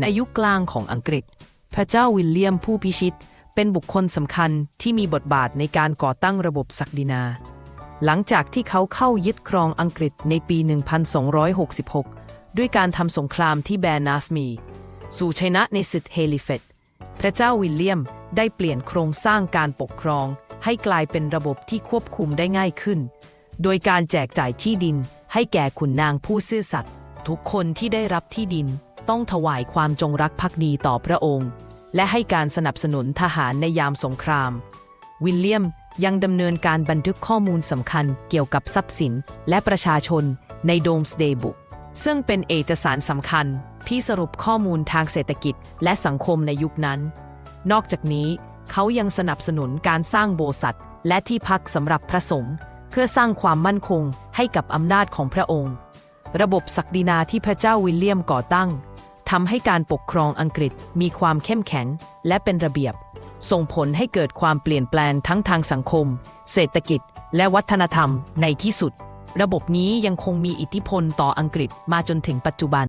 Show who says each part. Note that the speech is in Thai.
Speaker 1: ในยุคกลางของอังกฤษ พระเจ้าวิลเลียมผู้พิชิต เป็นบุคคลสำคัญที่มีบทบาทในการก่อตั้งระบบศักดินา หลังจากที่เขาเข้ายึดครองอังกฤษในปี 1266 ด้วยการทำสงครามที่แบร์นาฟมี สู่ชนะในศึกเฮลิเฟตพระเจ้าวิลเลียมได้เปลี่ยนโครงสร้างการปกครอง ให้กลายเป็นระบบที่ควบคุมได้ง่ายขึ้น โดยการแจกจ่ายที่ดินให้แก่ขุนนางผู้ซื่อสัตย์ทุกคนที่ได้รับที่ดิน ต้องถวายความจงรักภักดีต่อพระองค์ และให้การสนับสนุนทหารในยามสงคราม วิลเลียมยังดำเนินการบันทึกข้อมูลสำคัญเกี่ยวกับทรัพย์สินและประชาชนใน Domesday Book ซึ่งเป็นเอกสารสำคัญที่สรุปข้อมูลทางเศรษฐกิจและสังคมในยุคนั้น นอกจากนี้เขายังสนับสนุนการสร้างโบสถ์และที่พักสำหรับพระสงฆ์เพื่อสร้างความมั่นคงให้กับอำนาจของพระองค์ ระบบศักดินาที่พระเจ้าวิลเลียมก่อตั้ง ทำให้การปกครองอังกฤษมีความเข้มแข็งและเป็นระเบียบ ส่งผลให้เกิดความเปลี่ยนแปลงทั้งทางสังคม เศรษฐกิจ และวัฒนธรรมในที่สุด ระบบนี้ยังคงมีอิทธิพลต่ออังกฤษมาจนถึงปัจจุบัน